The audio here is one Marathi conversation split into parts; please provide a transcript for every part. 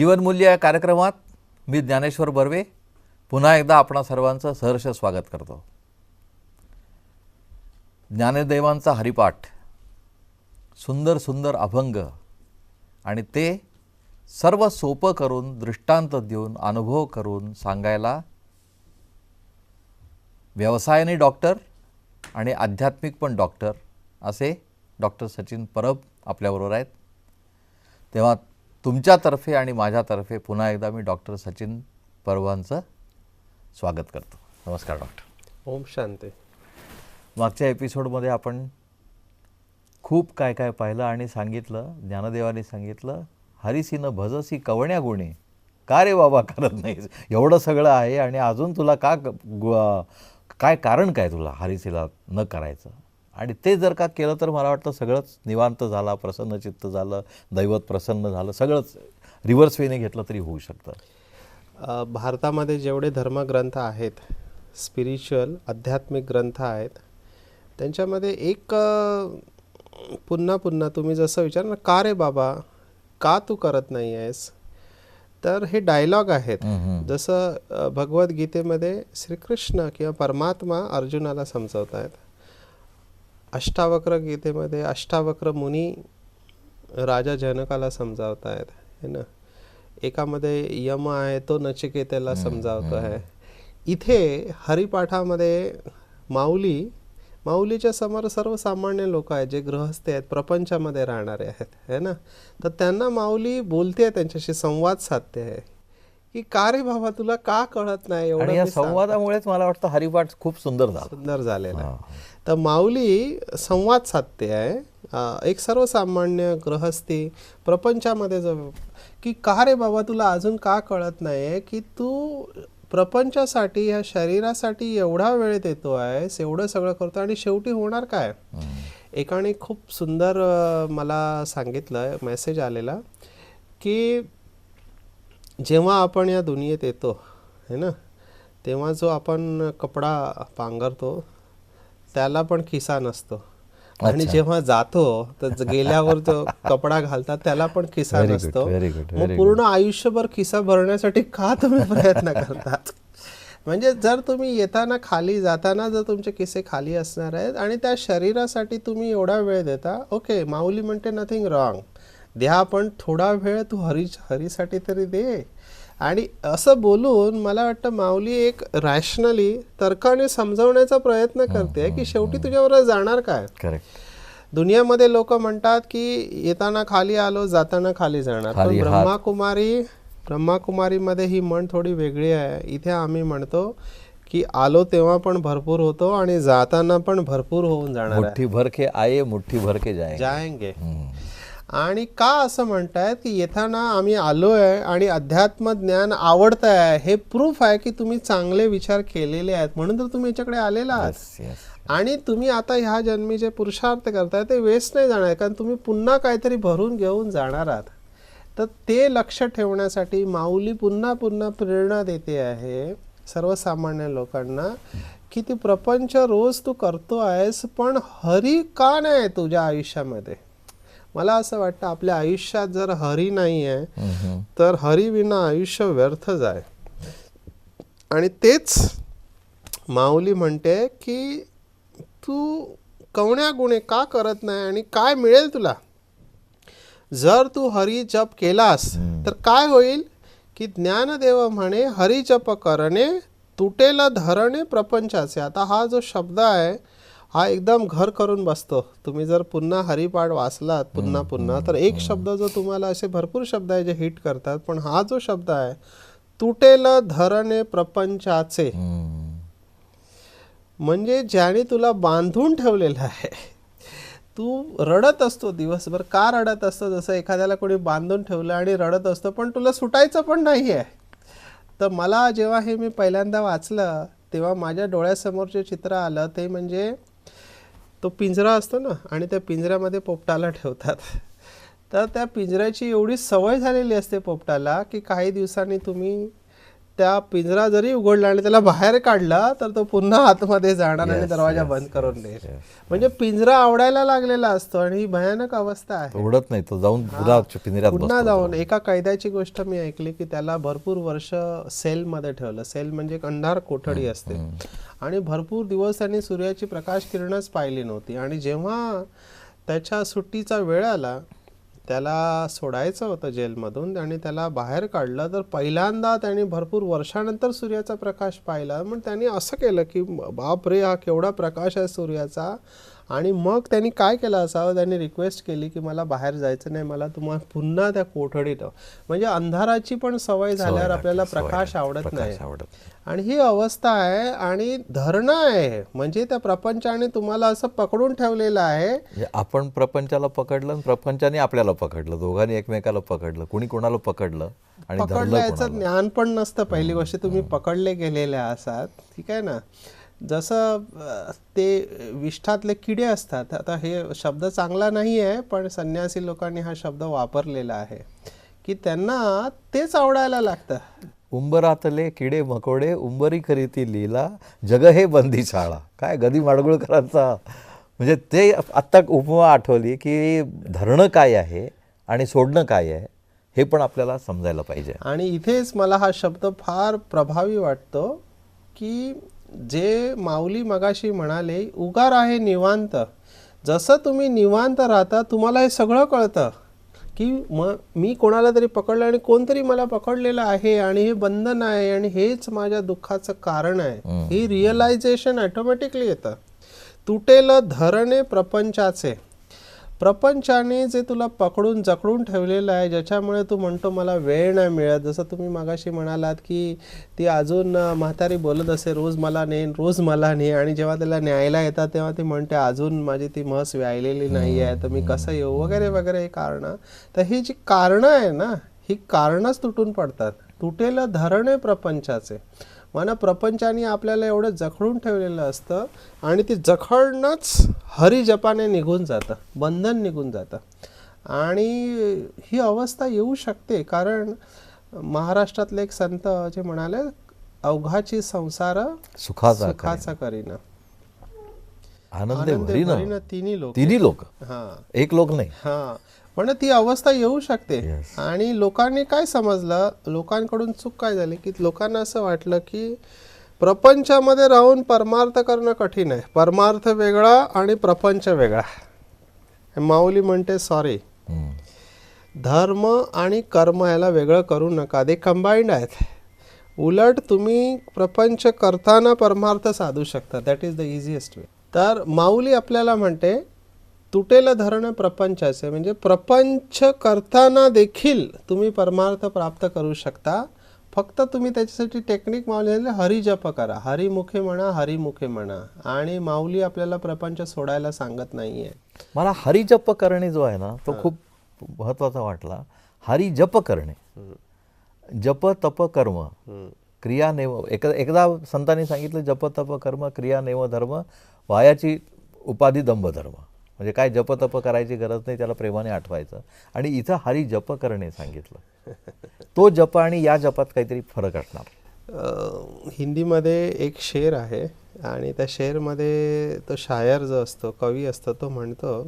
जीवनमूल्य या कार्यक्रमात मी ज्ञानेश्वर बर्वे पुन्हा एकदा आपणा सर्वांचं सहर्ष स्वागत करतो. ज्ञानदेवांचा हरिपाठ सुंदर सुंदर अभंग आणि ते सर्व सोपं करून दृष्टांत देऊन अनुभव करून सांगायला व्यवसायाने डॉक्टर आणि आध्यात्मिक पण डॉक्टर असे डॉक्टर सचिन परब आपल्याबरोबर आहेत. तेव्हा तुमच्यातर्फे आणि माझ्यातर्फे पुन्हा एकदा मी डॉक्टर सचिन परवांचं स्वागत करतो. नमस्कार डॉक्टर. ओम शांती. मागच्या एपिसोडमध्ये आपण खूप काय काय पाहिलं आणि सांगितलं ज्ञानदेवाने सांगितलं हरिसीन भजसी कवण्या गुणे. का रे बाबा करत नाहीस? एवढं सगळं आहे आणि अजून तुला का काय कारण काय तुला हरिसीला न करायचं? आणि ते जर का केलं तर मला वाटतं सगळंच निवांत झाला प्रसन्न चित्त झालं दैवत प्रसन्न झालं सगळंच रिव्हर्स वेने घेतलं तरी होऊ शकतं. भारतामध्ये जेवढे धर्मग्रंथ आहेत स्पिरिच्युअल आध्यात्मिक ग्रंथ आहेत त्यांच्यामध्ये एक पुन्हा पुन्हा तुम्ही जसं विचार ना का रे बाबा? का तू करत नाही आहेस तर हे डायलॉग आहेत. जसं भगवद्गीतेमध्ये श्रीकृष्ण किंवा परमात्मा अर्जुनाला समजवत आहेत अष्टावक्र गीतेमध्ये अष्टावक्र मुनी राजा जनकाला समजावत आहेत है ना? एकामध्ये यम आहे तो नचिकेतेला समजावतो आहे इथे हरिपाठामध्ये माऊली माऊलीच्या समोर सर्वसामान्य लोक आहेत जे गृहस्थ आहेत प्रपंचामध्ये राहणारे आहेत है ना? तर त्यांना माऊली बोलते त्यांच्याशी संवाद साधते. आहे की का रे बाबा तुला का कळत नाही एवढं या संवादामुळेच मला वाटतं हरिपाठ खूप सुंदर झाला. सुंदर झालेला आहे. तर माऊली संवाद साधते आहे. एक सर्वसामान्य गृहस्थी प्रपंचामध्ये जो की का रे बाबा तुला अजून का कळत नाही आहे की तू प्रपंचासाठी ह्या शरीरासाठी एवढा वेळ देतो आहेस एवढं सगळं करतो आणि शेवटी होणार काय? एकाने खूप सुंदर मला सांगितलं मेसेज आलेला की जेव्हा आपण या दुनियेत येतो है ना? तेव्हा जो आपण कपडा पांघरतो त्याला पण खिसा नसतो. आणि जेव्हा जातो तर गेल्यावर जो कपडा घालतात त्याला पण खिसा नसतो. मग पूर्ण आयुष्यभर खिसा भरण्यासाठी का तुम्ही प्रयत्न करतात? म्हणजे जर तुम्ही येताना खाली जाताना जर तुमचे किस्से खाली असणार आहेत आणि त्या शरीरासाठी तुम्ही एवढा वेळ देता ओके माऊली म्हणते नथिंग रॉंग द्या पण थोडा वेळ तू हरी हरीसाठी तरी दे. आणि असं बोलून मला वाटतं माऊली एक रॅशनली तर्काने समजवण्याचा प्रयत्न करते की शेवटी तुझ्यावर जाणार काय? दुनियामध्ये लोक म्हणतात की येताना खाली आलो जाताना खाली जाणार. पण. ब्रह्माकुमारी ब्रह्माकुमारीमध्ये ही म्हण थोडी वेगळी आहे. इथे आम्ही म्हणतो की आलो तेव्हा पण भरपूर होतो आणि जाताना पण भरपूर होऊन जाणार मुठ्ठी भर के आये मुठ्ठी भर के जाए जायंगे. आणि का असं म्हणतायत की येताना आम्ही आलोय आणि अध्यात्म ज्ञान आवडत आहे हे प्रूफ आहे की तुम्ही चांगले विचार केलेले आहेत. म्हणून तर तुम्ही याच्याकडे आलेला आहात. आणि तुम्ही आता ह्या जन्मी जे पुरुषार्थ करताय ते वेस्ट नाही जाणार कारण तुम्ही पुन्हा काहीतरी भरून घेऊन जाणार आहात. तर ते लक्ष ठेवण्यासाठी माऊली पुन्हा पुन्हा प्रेरणा देते आहे सर्वसामान्य लोकांना की ती प्रपंच रोज तू करतो आहेस पण हरी का नाही तुझ्या आयुष्यामध्ये? मला असं वाटतं आपल्या आयुष्यात जर हरी नाही आहे तर हरी विना आयुष्य व्यर्थच आहे आणि तेच माऊली म्हणते की तू कवण्या गुणे का करत नाही आणि काय मिळेल तुला? जर तू हरी जप केलास तर काय होईल? की ज्ञानदेव म्हणे हरी जप करणे तुटेल धरणे प्रपंचाचे. आता हा जो शब्द आहे हा एकदम घर करून बसतो. तुम्ही जर पुन्हा हरिपाठ वाचलात पुन्हा पुन्हा तर एक शब्द जो तुम्हाला असे भरपूर शब्द आहे जे हिट करतात पण हा जो शब्द आहे तुटेल धरणे प्रपंचाचे. म्हणजे ज्याने तुला बांधून ठेवलेलं आहे तू रडत असतो दिवसभर. का रडत असतो? जसं एखाद्याला कोणी बांधून ठेवलं आणि रडत असतो पण तुला सुटायचं पण नाही आहे तर मला जेव्हा हे मी पहिल्यांदा वाचलं तेव्हा माझ्या डोळ्यासमोर जे चित्र आलं ते म्हणजे तो पिंजरा असतो ना आणि त्या पिंजऱ्यामध्ये पोपटाला ठेवतात. तर त्या पिंजऱ्याची एवढी सवय झालेली असते पोपटाला की काही दिवसांनी तुम्ही त्या पिंजरा जरी उघडला आणि त्याला बाहेर काढला तर तो पुन्हा आतमध्ये जाणार आणि दरवाजा बंद करून देईल. म्हणजे पिंजरा आवडायला लागलेला असतो आणि ही भयानक अवस्था आहे. उडत नाही तो जाऊन पुन्हा जाऊन एका कैद्याची गोष्ट मी ऐकली की त्याला भरपूर वर्ष सेलमध्ये ठेवलं. सेल म्हणजे एक अंधार कोठडी असते. आणि भरपूर दिवस त्यांनी सूर्याची प्रकाश किरणच पाहिली नव्हती. आणि जेव्हा त्याच्या सुट्टीचा वेळ आला त्याला सोडायचं होतं जेलमधून आणि त्याला बाहेर काढलं. तर पहिल्यांदा त्यांनी भरपूर वर्षानंतर सूर्याचा प्रकाश पाहिला. मग त्यांनी असं केलं की बाप रे हा केवढा प्रकाश आहे सूर्याचा. आणि मग त्यांनी काय केलं असावं? त्यांनी रिक्वेस्ट केली की मला बाहेर जायचं नाही मला तुम्हाला पुन्हा त्या कोठडीत. म्हणजे अंधाराची पण सवय झाल्यावर आपल्याला प्रकाश आवडत नाही. आणि ही अवस्था आहे आणि धरणं आहे. म्हणजे त्या प्रपंचाने तुम्हाला असं पकडून ठेवलेलं आहे. म्हणजे आपण प्रपंचाला पकडलं प्रपंचाने आपल्याला पकडलं. दोघांनी एकमेकाला पकडलं. कुणी कोणाला पकडलं आणि धरलं पकडल्याचं कोणाला? ज्ञान पण नसतं. पहिली गोष्ट तुम्ही पकडले गेलेले असात. ठीक आहे ना? जसं ते विष्ठातले किडे असतात आता हे शब्द चांगला नाही आहे पण संन्यासी लोकांनी हा शब्द वापरलेला आहे की त्यांना तेच आवडायला लागतं. उंबरातले किडे मकोडे उंबरी करीती लीला जग हे बंदी शाळा काय गदी माडगुळकरांचा? म्हणजे ते आत्ता उपमा आठवली की धरणं काय आहे आणि सोडणं काय आहे हे पण आपल्याला समजायला पाहिजे. आणि इथेच मला हा शब्द फार प्रभावी वाटतो की जे माऊली मगाशी म्हणाले उगार आहे निवांत. जसं तुम्ही निवांत राहता तुम्हाला हे सगळं कळतं. की म मी कोणाला तरी पकडलं आणि कोणतरी मला पकडलेलं आहे आणि हे बंधन आहे आणि हेच माझ्या दुःखाचं कारण आहे. हे रिअलायझेशन ऑटोमॅटिकली येतं. तुटेल धरणे प्रपंचाचे. प्रपंचाने जे तुला पकडून जकडून ठेवलेलं आहे ज्याच्यामुळे तू म्हणतो मला वेळ नाही मिळत. जसं तुम्ही मागाशी म्हणालात की ती अजून म्हातारी बोलत असे रोज मला ने रोज मला ने. आणि जेव्हा त्याला न्यायला येतात तेव्हा ती म्हणते अजून माझी ती म्हस व्यायलेली नाही आहे तर मी कसं येऊ? वगैरे वगैरे हे कारणं. तर ही जी कारणं आहे ना ही कारणच तुटून पडतात. तुटेल धरणे प्रपंचाचे. मन प्रपंचाने आपल्याला एवढं जखडून ठेवलेलं असतं आणि ती जखडणंच हरिजपाने निघून जातं बंधन निघून जातं. आणि ही अवस्था येऊ शकते कारण महाराष्ट्रातले एक संत जे म्हणाले अवघाची संसार सुखाचा सुखाचा करीना. आनंदे तिन्ही लोक. तिन्ही लोक. हा. एक लोक नाही. हा. पण ती अवस्था येऊ शकते. Yes. आणि लोकांनी काय समजलं? लोकांकडून चूक काय झाली? की लोकांना असं वाटलं की प्रपंचामध्ये राहून परमार्थ करणं कठीण आहे. परमार्थ वेगळा आणि प्रपंच वेगळा. माऊली म्हणते सॉरी. धर्म आणि कर्म याला वेगळं करू नका. ते कंबाईंड आहेत. उलट तुम्ही प्रपंच करताना परमार्थ साधू शकता. That is the easiest way तर माऊली आपल्याला म्हणते तुटेल धरण प्रपंचाचे म्हणजे प्रपंच करताना देखील तुम्ही परमार्थ प्राप्त करू शकता. फक्त तुम्ही त्याच्यासाठी टेक्निक माऊली हरिजप करा. हरिमुखे म्हणा हरिमुखे म्हणा. आणि माऊली आपल्याला प्रपंच सोडायला सांगत नाहीये. मला हरिजप करणे जो आहे ना तो खूप महत्त्वाचा वाटला. हरिजप करणे. जप तप कर्म. क्रिया नेम एक एकदा संतांनी सांगितलं जप तप कर्म क्रिया नेम धर्म वायाची उपाधी दंभ धर्म म्हणजे काय जप तप करायची गरज नाही त्याला प्रेमाने आठवायचं. आणि इथं हरी जप करणे सांगितलं. तो जप आणि या जपात काहीतरी फरक असणार. हिंदीमध्ये एक शेर आहे आणि त्या शेरमध्ये तो शायर जो असतो कवी असतो तो म्हणतो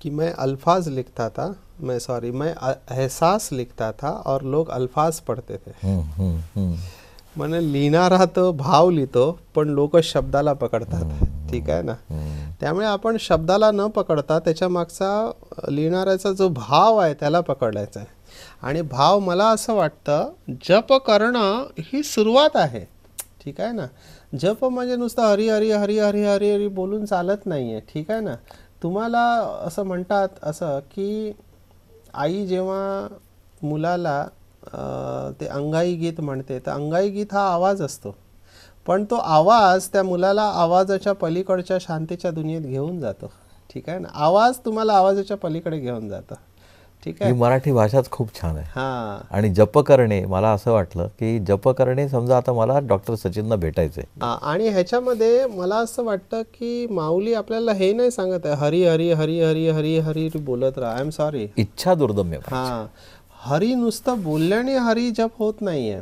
कि मैं अल्फाज लिखता था मैं सॉरी मैं एहसास लिखता था और लोग अल्फाज पढ़ते थे. म्हणे लिहिणारा तो भाव लिहितो पण लोक शब्दाला पकडतात. ठीक आहे ना. त्यामुळे आपण शब्दाला न पकडता त्याच्या मागचा लिहिणाऱ्याचा जो भाव आहे त्याला पकडायचा आहे. आणि भाव मला असं वाटतं जप करणं ही सुरुवात आहे. ठीक आहे ना? जप म्हणजे नुसतं हरी हरी हरी हरी हरी हरी बोलून चालत नाही आहे ठीक आहे ना? तुम्हाला असं म्हणतात असं की आई जेव्हा मुलाला ते अंगाई गीत म्हणते तर अंगाई गीत हा आवाज असतो. पण तो आवाज त्या मुलाला आवाजाच्या पलीकडच्या शांतीच्या दुनियेत घेऊन जातो. ठीक आहे ना? आवाज तुम्हाला आवाजाच्या पलीकडे घेऊन जातं. ठीक ही आहे मराठी भाषाच खूप छान आहे. हां. आणि जप करणे मला असं वाटलं की जप करणे समजा आता मला डॉक्टर सचिनना भेटायचंय. आणि ह्याच्यामध्ये मला असं वाटतं की माऊली आपल्याला हे नाही सांगत आहे हरी हरी हरी हरी हरी हरी बोलत राहा. आय एम सॉरी इच्छा दुर्दम्य हां. हरी नुसतं बोलल्याने हरी जप होत नाहीये.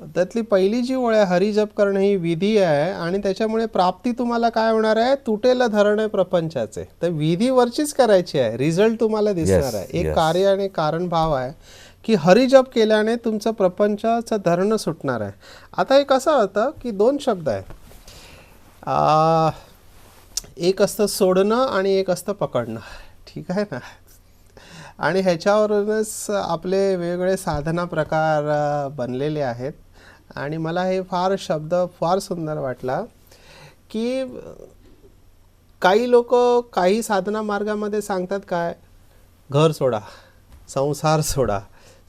त्यातली पहिली जी ओळ आहे हरी जप करणं ही विधी आहे आणि त्याच्यामुळे प्राप्ती तुम्हाला काय होणार आहे? तुटेल धरण आहे प्रपंचाचे. तर विधी वरचीच करायची आहे. रिझल्ट तुम्हाला दिसणार आहे. एक. कार्य आणि कारण भाव आहे की हरिजप केल्याने तुमचं प्रपंचाचं धरण सुटणार आहे. आता हे कसं होतं की दोन शब्द आहे आ, एक असतं सोडणं आणि एक असतं पकडणं. ठीक आहे ना? आणि ह्याच्यावरूनच आपले वेगवेगळे साधना प्रकार बनलेले आहेत. आणि मला हे फार शब्द फार सुंदर वाटला की काही लोक काही साधना मार्गामध्ये सांगतात काय? घर सोडा संसार सोडा.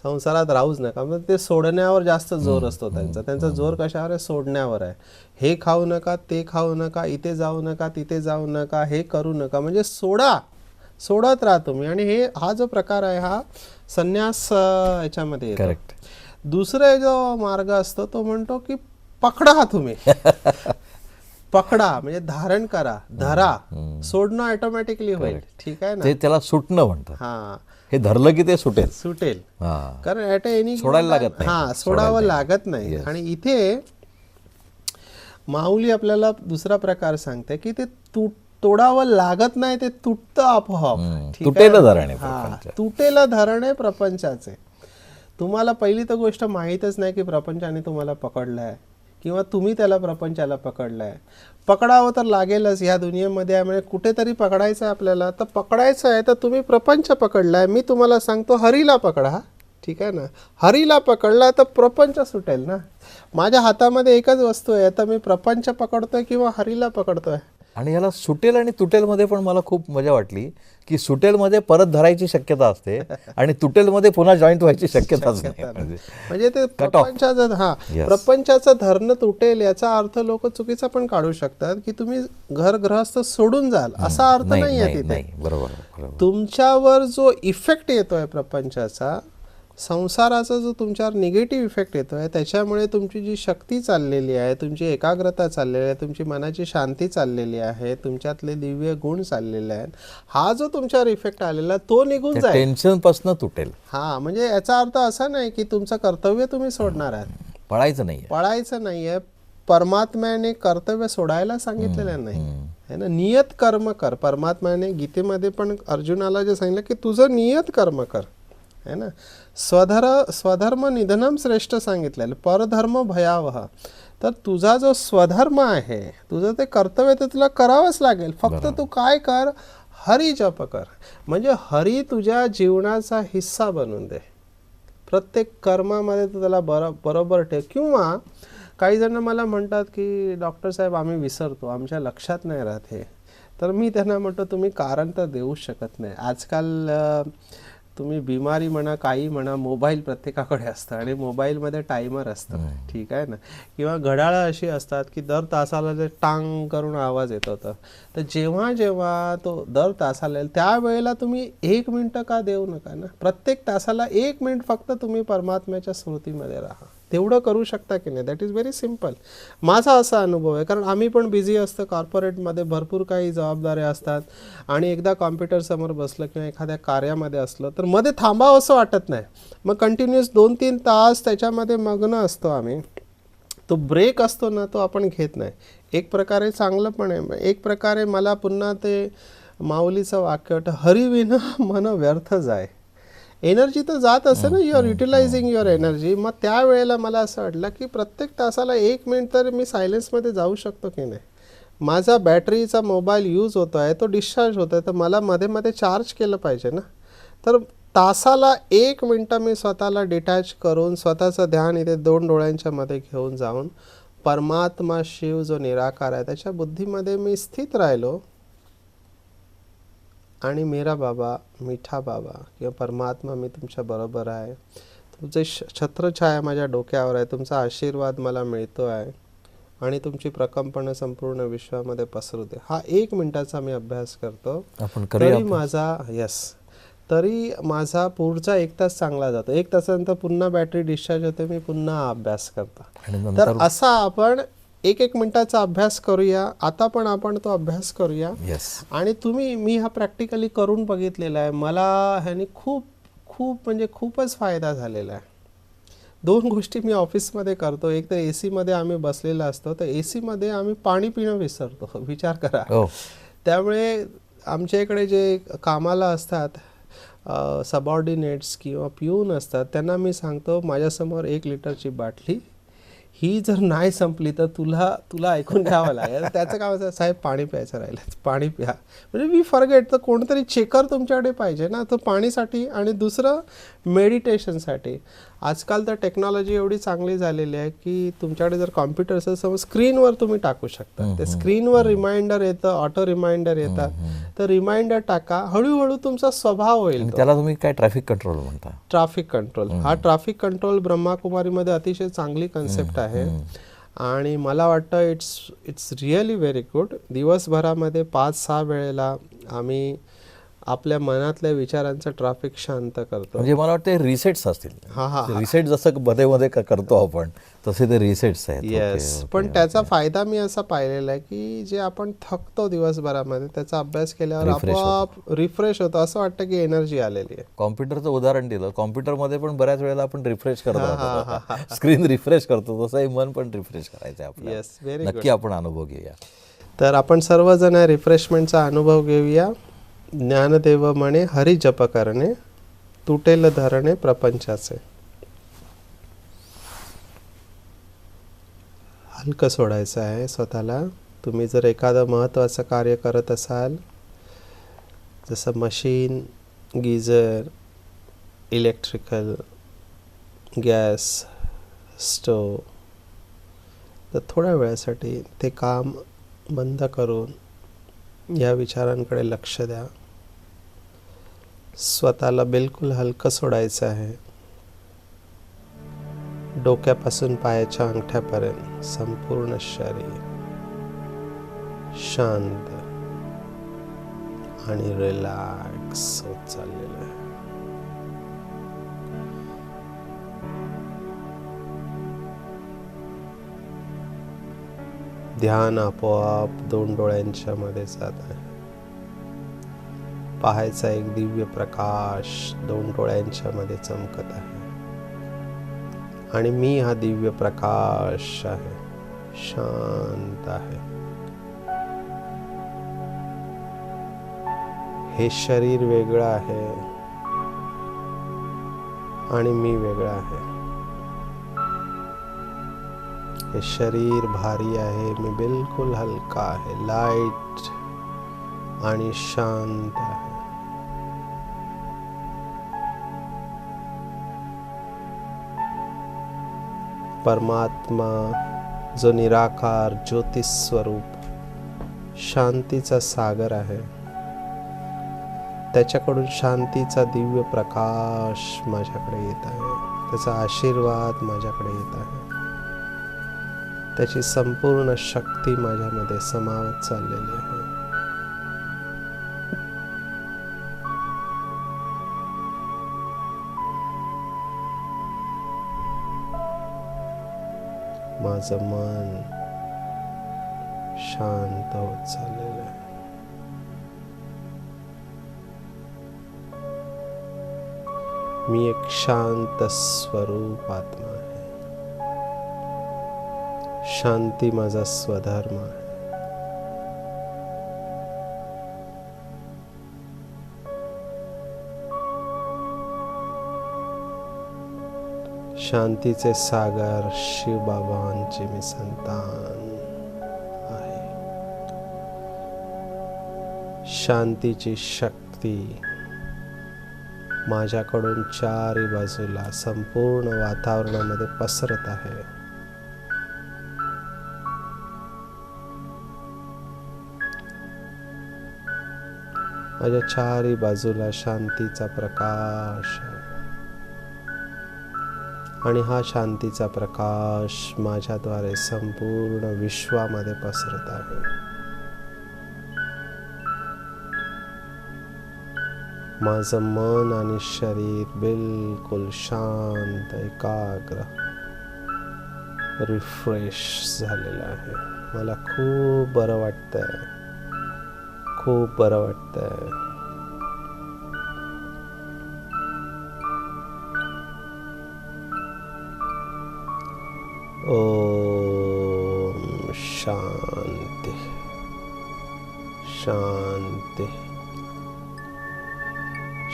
संसारात राहूच नका. मग ते सोडण्यावर जास्त जोर असतो त्यांचा. त्यांचा जोर कशावर आहे? सोडण्यावर आहे. हे खाऊ नका ते खाऊ नका इथे जाऊ नका तिथे जाऊ नका हे करू नका. म्हणजे सोडा. सोडत राहा तुम्ही. आणि हे हा जो प्रकार आहे हा संन्यास याच्यामध्ये येतो. दुसरा जो मार्ग असतो तो म्हणतो की पकडा तुम्ही. पकडा म्हणजे धारण करा धरा. सोडणं ऑटोमॅटिकली होईल. ठीक आहे ना? ते त्याला सुटणं म्हणतात. हा. हे धरलं की ते सुटेल. सुटेल. हा. कारण ऍट एनी सोडायला लागत नाही. हा सोडावं लागत नाही. आणि इथे माऊली आपल्याला दुसरा प्रकार सांगते की ते तुट तोडावं लागत नाही ते तुटतं आपोआप? तुटेलं धरण आहे. तुटेलं धरण आहे प्रपंचाचे. तुम्हाला पहिली तर गोष्ट माहीतच नाही की प्रपंचाने तुम्हाला पकडलाय. किंवा तुम्ही त्याला प्रपंचाला आहे पकडावं तर लागेलच ह्या दुनियेमध्ये. आहे म्हणजे कुठेतरी पकडायचं आहे आपल्याला. तर पकडायचं आहे तर तुम्ही प्रपंच पकडलाय. मी तुम्हाला सांगतो हरीला पकडा. ठीक आहे ना? हरीला पकडला तर प्रपंच सुटेल ना? माझ्या हातामध्ये एकच वस्तू आहे. तर मी प्रपंच पकडतोय किंवा हरीला पकडतोय? आणि याला सुटेल आणि तुटेलमध्ये पण मला खूप मजा वाटली की सुटेलमध्ये परत धरायची शक्यता असते आणि तुटेलमध्ये पुन्हा जॉईंट व्हायची शक्यताच नाही. म्हणजे म्हणजे ते. प्रपंचाचं हा. प्रपंचाचं धरणं तुटेल याचा अर्थ लोक चुकीचा पण काढू शकतात की तुम्ही घर गृहस्थ सोडून जाल असा अर्थ नाही नाही तिथे. बरोबर तुमच्यावर जो इफेक्ट येतोय प्रपंचाचा संसाराचा जो तुमच्यावर निगेटिव्ह इफेक्ट येतोय त्याच्यामुळे तुमची जी शक्ती चाललेली आहे तुमची एकाग्रता चाललेली आहे तुमची मनाची शांती चाललेली आहे तुमच्यातले दिव्य गुण चाललेले आहेत हा जो तुमच्यावर इफेक्ट आलेला तो निघून जाईल. टेन्शनपासून तुटेल. हा म्हणजे याचा अर्थ असा नाही की तुमचं कर्तव्य तुम्ही सोडणार आहात. पळायचं नाहीये. पळायचं नाहीये. परमात्म्याने कर्तव्य सोडायला सांगितलेलं नाही. है ना? नियत कर्म कर. परमात्म्याने गीतेमध्ये पण अर्जुनाला जे सांगितलं की तुझं नियत कर्म कर. है ना? स्वधर स्वधर्म निधनम श्रेष्ठ सांगितलेलं. परधर्म भयावह. तर तुझा जो स्वधर्म आहे तुझं ते कर्तव्य ते तुला करावंच लागेल. फक्त तू काय कर हरी जप कर. म्हणजे हरी तुझ्या जीवनाचा हिस्सा बनवून दे. प्रत्येक कर्मामध्ये तू त्याला बरो बरोबर ठेव. किंवा काही जण मला म्हणतात की डॉक्टर साहेब आम्ही विसरतो. आमच्या लक्षात नाही राहत हे. तर मी त्यांना म्हणतो तुम्ही कारण तर देऊच शकत नाही. आजकाल तुम्ही बिमारी म्हणा काही म्हणा मोबाईल प्रत्येकाकडे असतं आणि मोबाईलमध्ये टायमर असतं. ठीक आहे ना? किंवा घड्याळं अशी असतात की दर तासाला जे टांग करून आवाज येत होतं. तर जेव्हा जेव्हा तो दर तासाला त्यावेळेला तुम्ही एक मिनटं का देऊ नका ना? प्रत्येक तासाला एक मिनिट फक्त तुम्ही परमात्म्याच्या स्मृतीमध्ये राहा. तेवढं करू शकता की नाही? दॅट इज व्हेरी सिंपल माझा असा अनुभव आहे कारण आम्ही पण बिझी असतो कॉर्पोरेटमध्ये भरपूर काही जबाबदाऱ्या असतात आणि एकदा कॉम्प्युटरसमोर बसलं किंवा एखाद्या कार्यामध्ये असलं तर मध्ये थांबावं असं वाटत नाही. मग कंटिन्युअस दोन तीन तास त्याच्यामध्ये मग्न असतो आम्ही. तो ब्रेक असतो ना तो आपण घेत नाही. एक प्रकारे चांगलं पण आहे. एक प्रकारे मला पुन्हा ते माऊलीचं वाक्य वाटतं हरिविन मन व्यर्थ जाय. एनर्जी तर जात असते ना युआर युटिलायझिंग युअर एनर्जी मग त्यावेळेला मला असं वाटलं की प्रत्येक तासाला एक मिनिट तर मी सायलेन्समध्ये जाऊ शकतो की नाही? माझा बॅटरीचा मोबाईल यूज होतो आहे तो डिस्चार्ज होतो आहे तर मला मध्ये मध्ये चार्ज केलं पाहिजे ना. तर तासाला एक मिनटं मी स्वतःला डिटॅच करून स्वतःचं ध्यान इथे दोन डोळ्यांच्या मध्ये घेऊन जाऊन परमात्मा शिव जो निराकार आहे त्याच्या बुद्धीमध्ये मी स्थित राहिलो. आणि मेरा बाबा मिठा बाबा किंवा परमात्मा मी तुमच्या बरोबर आहे. तुमचे श- छत्रछाया माझ्या डोक्यावर आहे. तुमचा आशीर्वाद मला मिळतो आहे. आणि तुमची प्रकंपनं संपूर्ण विश्वामध्ये पसरू दे. हा एक मिनिटाचा मी अभ्यास करतो. तरी माझा यस तरी माझा पुढचा एक तास चांगला जातो. एक तासानंतर पुन्हा बॅटरी डिस्चार्ज होते मी पुन्हा अभ्यास करतो. तर असा आपण एक एक मिनिटाचा अभ्यास करूया. आता पण आपण तो अभ्यास करूया. येस आणि तुम्ही मी हा प्रॅक्टिकली करून बघितलेला आहे. मला ह्याने खूप खूप म्हणजे खूपच फायदा झालेला आहे. दोन गोष्टी मी ऑफिसमध्ये करतो. एक तर ए सीमध्ये आम्ही बसलेलो असतो. तर ए सीमध्ये आम्ही पाणी पिणं विसरतो. विचार करा. हो. त्यामुळे आमच्या इकडे जे कामाला असतात सबऑर्डिनेट्स किंवा पिऊन असतात त्यांना मी सांगतो माझ्यासमोर एक लिटरची बाटली ही जर नाही संपली तर तुला तुला ऐकून घ्यावं लागेल. त्याचं काय होतं साहेब पाणी प्यायचं राहिलं. पाणी प्या. म्हणजे मी फॉरगेट तर कोणतरी चेकर तुमच्याकडे पाहिजे ना. तर पाणीसाठी आणि दुसरं मेडिटेशनसाठी आजकाल तर टेक्नॉलॉजी एवढी चांगली झालेली आहे की तुमच्याकडे जर कॉम्प्युटर असेल समज स्क्रीनवर तुम्ही टाकू शकता. ते स्क्रीनवर रिमाइंडर येतं ऑटो रिमाइंडर येतात. तर रिमाइंडर टाका हळूहळू तुमचा स्वभाव होईल त्याला तुम्ही काय ट्रॅफिक कंट्रोल म्हणता? ट्रॅफिक कंट्रोल हा ट्रॅफिक कंट्रोल ब्रह्माकुमारीमध्ये अतिशय चांगली कन्सेप्ट आहे. आणि मला वाटतं it's it's really very good दिवसभरामध्ये पाच सहा वेळेला आम्ही आपल्या मनातल्या विचारांचं ट्रॅफिक शांत करतो. म्हणजे मला वाटतं रिसेट्स असतील. हा हा रिसेट जसं मध्ये मध्ये करतो आपण तसे ते रिसेट्स आहेत. येस पण. त्याचा फायदा मी असा पाहिलेला आहे की जे आपण थकतो दिवसभरामध्ये त्याचा अभ्यास केल्यावर. आपोआप रिफ्रेश होतो. असं वाटतं की एनर्जी आलेली आहे. कॉम्प्युटरचं उदाहरण दिलं. कॉम्प्युटरमध्ये पण बऱ्याच वेळेला आपण रिफ्रेश करत स्क्रीन रिफ्रेश करतो तसंही मन पण रिफ्रेश करायचं आपल्याला. येस व्हेरी नक्की आपण अनुभव घेऊया. तर आपण सर्वजण रिफ्रेशमेंटचा अनुभव घेऊया. ज्ञानदेव म्हणे हरिजप करणे तुटेल धरणे प्रपंचाचे. हलकं सोडायचं आहे स्वतःला. तुम्ही जर एखादं महत्त्वाचं कार्य करत असाल जसं machine geyser electrical gas stove तर थोड्या वेळासाठी ते काम बंद करून या विचारांकडे लक्ष द्या. स्वतःला बिलकुल हलकं सोडायचं आहे. डोक्यापासून पायाच्या अंगठ्यापर्यंत संपूर्ण शरीर शांत आणि रिलॅक्स होत चाललेलं आहे. ध्यान आपोआप दोन डोळ्यांच्या मध्ये जात आहे. पाहायचा एक दिव्य प्रकाश दोन डोळ्यांच्या मध्ये चमकत आहे. आणि मी हा दिव्य प्रकाश आहे. शांत आहे. हे शरीर वेगळं आहे. आणि मी वेगळा आहे. हे शरीर भारी आहे. मी बिलकुल हलका आहे. लाइट आणि शांत परमात्मा जो निराकार ज्योतिष स्वरूप शांतीचा सागर आहे. त्याच्याकडून शांतीचा दिव्य प्रकाश माझ्याकडे येत आहे. त्याचा आशीर्वाद माझ्याकडे येत आहे. त्याची संपूर्ण शक्ती माझ्यामध्ये समावत चाललेली आहे. माझं मन शांत होत चाललेलं आहे. मी एक शांत स्वरूप आत्मा आहे. शांती माझा स्वधर्म आहे. शांतीचे सागर शिवबाबांचे मी संतान आहे. शांतीची शक्ती माझ्याकडून चारी बाजूला संपूर्ण वातावरणामध्ये पसरत आहे. माझ्या चारी बाजूला शांतीचा प्रकाश आहे. आणि हा शांतीचा प्रकाश माझ्याद्वारे संपूर्ण विश्वामध्ये पसरत आहे. माझं मन आणि शरीर बिलकुल शांत एकाग्र रिफ्रेश झालेलं आहे. मला खूप बरं वाटतंय. खूप बरं वाटतंय. ओम शांति शांति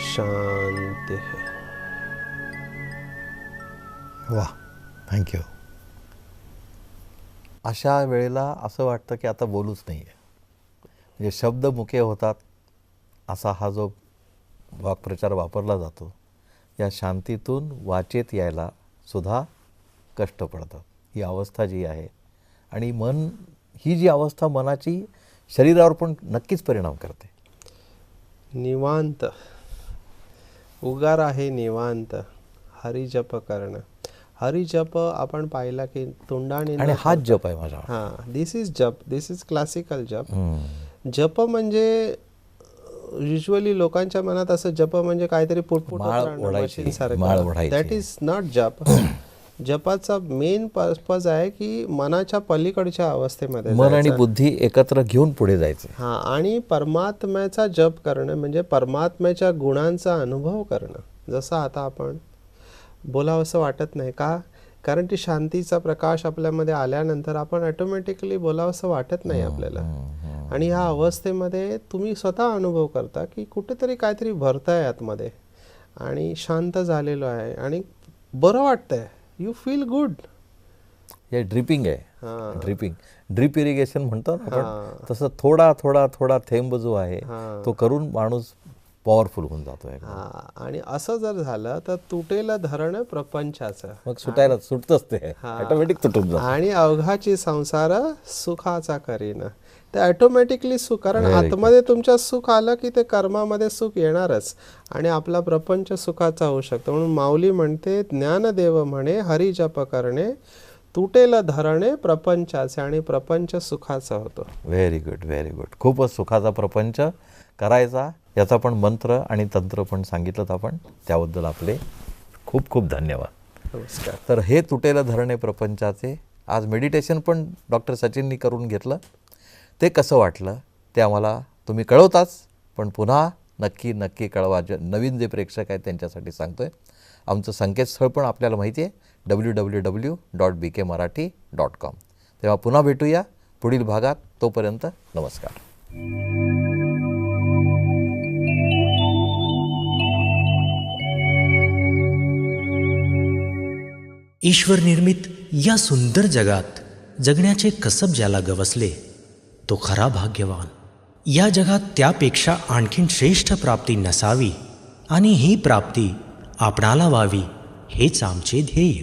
शांती वा थँक्यू अशा वेळेला असं वाटतं की आता बोलूच नाही आहे म्हणजे शब्द मुके होतात असा हा जो वाक्प्रचार वापरला जातो या शांतीतून वाचेत यायला सुद्धा कष्ट पडतात ही अवस्था जी आहे. आणि मन ही जी अवस्था मनाची शरीरावर पण नक्कीच परिणाम करते. निवांत. उगार आहे निवांत. हरिजप करणं. हरिजप आपण पाहिला की तोंडाने आणि हाच जप आहे माझा हा दिस इज जप. दिस इज क्लासिकल जप. जप म्हणजे युजली लोकांच्या मनात असं जप म्हणजे काहीतरी ओढायची. दॅट इज नॉट जप. जपाचा मेन पर्पज आहे की मनाच्या पलीकडच्या अवस्थेमध्ये मन आणि. बुद्धी एकत्र घेऊन पुढे जायचे. हा आणि परमात्म्याचा जप करणं म्हणजे परमात्म्याच्या गुणांचा अनुभव करणं जसं आता आपण बोलावं असं वाटत नाही का? कारण ती शांतीचा प्रकाश आपल्यामध्ये आल्यानंतर आपण ऑटोमॅटिकली बोलावं असं वाटत नाही आपल्याला. आणि ह्या अवस्थेमध्ये तुम्ही स्वतः अनुभव करता की कुठेतरी काहीतरी भरतंय आतमध्ये. आणि शांत झालेलो आहे. आणि बरं वाटतंय. यू फील गुड हे ड्रिपिंग आहे. हा. ड्रिपिंग ड्रिप इरिगेशन म्हणतो ना. आपण तसं थोडा थोडा थोडा थेंब जो आहे. तो करून माणूस पॉवरफुल होऊन जातो. हा. आणि असं जर झालं तर तुटेल धरण प्रपंचाचं. मग सुटायला सुटतच ते. ऑटोमॅटिक तुटून जात. आणि अवघाची संसार सुखाचा करीन. ते ऑटोमॅटिकली सुख कारण आतमध्ये तुमच्या सुख आलं की ते कर्मामध्ये सुख येणारच आणि आपला प्रपंच सुखाचा होऊ शकतो. म्हणून माऊली म्हणते ज्ञानदेव म्हणे हरिजप करणे तुटेल धरणे प्रपंचाचे आणि प्रपंच सुखाचा होतो. व्हेरी गुड व्हेरी गुड खूपच सुखाचा प्रपंच करायचा याचा पण मंत्र आणि तंत्र पण सांगितलं आपण. त्याबद्दल आपले खूप खूप धन्यवाद. नमस्कार. तर हे तुटेलं धरणे प्रपंचाचे आज मेडिटेशन पण डॉक्टर सचिननी करून घेतलं. ते कसं वाटलं ते आम्हाला तुम्ही कळवताच पण पुन्हा नक्की नक्की कळवा. जे नवीन जे प्रेक्षक आहेत त्यांच्यासाठी सांगतो आहे आमचं संकेतस्थळ पण आपल्याला माहिती आहे W W W dot B K Marathi dot com तेव्हा पुन्हा भेटूया पुढील भागात. तोपर्यंत नमस्कार. ईश्वर निर्मित या सुंदर जगात जगण्याचे कसब ज्याला गवसले तो खरा भाग्यवान. या जगात त्यापेक्षा आणखीन श्रेष्ठ प्राप्ती नसावी आणि ही प्राप्ती आपणाला व्हावी हेच आमचे ध्येय.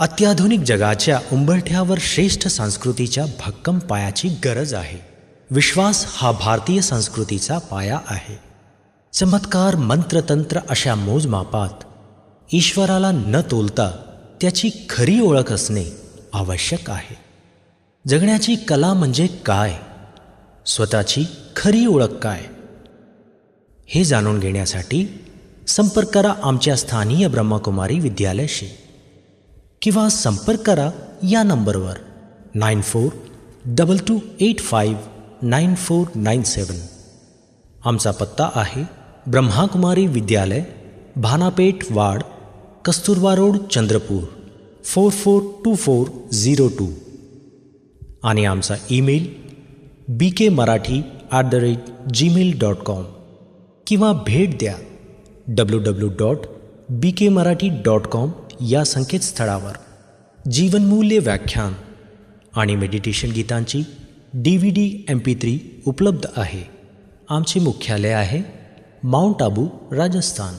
अत्याधुनिक जगाच्या उंबरठ्यावर श्रेष्ठ संस्कृतीच्या भक्कम पायाची गरज आहे. विश्वास हा भारतीय संस्कृतीचा पाया आहे. चमत्कार मंत्रतंत्र अशा मोजमापात ईश्वराला न तोलता त्याची खरी ओळख असणे आवश्यक आहे. जगण्याची कला म्हणजे काय? स्वतःची खरी ओळख काय? हे जाणून घेण्यासाठी संपर्क करा आमच्या स्थानीय ब्रह्मकुमारी विद्यालयाशी किंवा संपर्क करा या नंबरवर nine four double two eight five nine four nine seven आमचा पत्ता आहे ब्रह्माकुमारी विद्यालय Bhanapeth ward Kasturba road Chandrapur four four two four zero two. आणि आमचा email B K Marathi at the rate Gmail dot com किंवा भेट द्या W W dot B K Marathi dot com या संकेतस्थळावर. जीवनमूल्य व्याख्यान आणि meditation गीतांची D V D M P three उपलब्ध आहे. आमचे मुख्यालय आहे माउंट आबू राजस्थान.